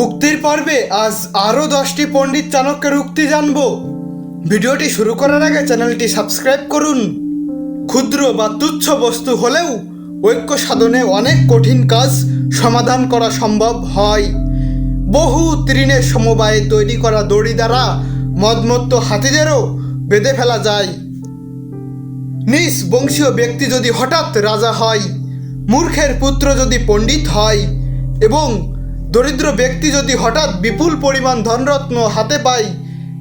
উক্তির পর্বে আজ আরও দশটি পণ্ডিত চাণক্যের উক্তি জানব। ভিডিওটি শুরু করার আগে চ্যানেলটি সাবস্ক্রাইব করুন। ক্ষুদ্র বা তুচ্ছ বস্তু হলেও ঐক্য সাধনে অনেক কঠিন কাজ সমাধান করা সম্ভব হয়। বহু তৃণের সমবায়ে তৈরি করা দড়ি দ্বারা মদমত্ত হাতিদেরও বেঁধে ফেলা যায়। নিজ বংশীয় ব্যক্তি যদি হঠাৎ রাজা হয়, মূর্খের পুত্র যদি পণ্ডিত হয় এবং দরিদ্র ব্যক্তি যদি হঠাৎ বিপুল পরিমাণ ধনরত্ন হাতে পায়,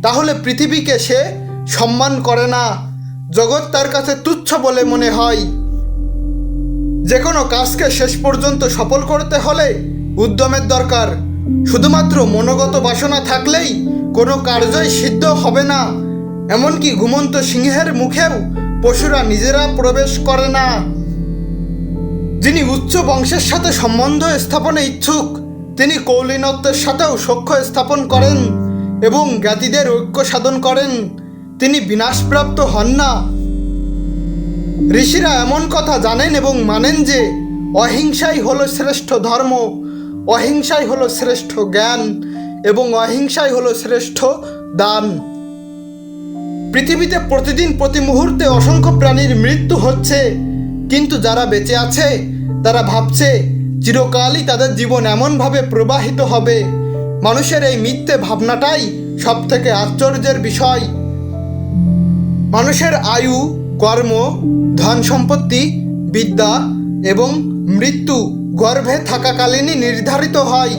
তাহলে পৃথিবীকে সে সম্মান করে না। জগৎ তার কাছে তুচ্ছ বলে মনে হয়। যে কোনো কাজকে শেষ পর্যন্ত সফল করতে হলে উদ্যমের দরকার। শুধুমাত্র মনোগত বাসনা থাকলেই কোনো কার্যই সিদ্ধ হবে না। এমনকি ঘুমন্ত সিংহের মুখেও পশুরা নিজেরা প্রবেশ করে না। যিনি উচ্চ বংশের সাথে সম্বন্ধ স্থাপনে ইচ্ছুক তিনি কৌলিনত্বের সাথেও সখ্য স্থাপন করেন এবং জ্ঞাতিদের ঐক্য সাধন করেন। তিনি বিনাশপ্রাপ্ত হন না। ঋষিরা এমন কথা জানেন এবং মানেন যে, অহিংসাই হলো শ্রেষ্ঠ ধর্ম, অহিংসাই হলো শ্রেষ্ঠ জ্ঞান এবং অহিংসাই হলো শ্রেষ্ঠ দান। পৃথিবীতে প্রতিদিন প্রতি মুহূর্তে অসংখ্য প্রাণীর মৃত্যু হচ্ছে, কিন্তু যারা বেঁচে আছে, তারা ভাবছে চিরকালই তাদের জীবন এমনভাবে প্রবাহিত হবে। মানুষের এই মিথ্যে ভাবনাটাই সব থেকে আশ্চর্যের বিষয়। মানুষের আয়ু, কর্ম, ধন সম্পত্তি, বিদ্যা এবং মৃত্যু গর্ভে থাকাকালীনই নির্ধারিত হয়।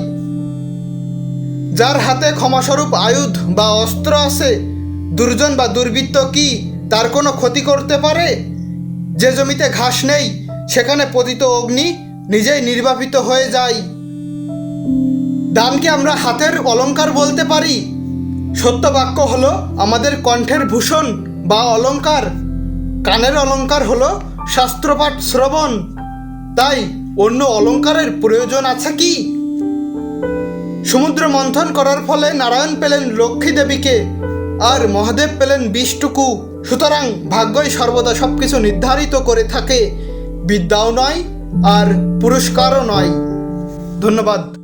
যার হাতে ক্ষমাস্বরূপ আয়ুধ বা অস্ত্র আছে, দুর্জন বা দুর্বৃত্ত কি তার কোনো ক্ষতি করতে পারে? যে জমিতে ঘাস নেই, সেখানে পতিত অগ্নি নিজেই নির্বাপিত হয়ে যায় দানকে আমরা হাতের অলঙ্কার বলতে পারি। সত্য বাক্য হলো, আমাদের কণ্ঠের ভূষণ বা অলঙ্কার কানের অলঙ্কার হলো শাস্ত্রপাঠ শ্রবণ। তাই অন্য অলংকারের প্রয়োজন আছে কি? সমুদ্র মন্থন করার ফলে নারায়ণ পেলেন লক্ষ্মী দেবীকে, আর মহাদেব পেলেন বিষ্টুকু। সুতরাং ভাগ্যই সর্বদা সব কিছু নির্ধারিত করে থাকে। বিদ্যাও নয় আর পুরস্কারও নয়। ধন্যবাদ।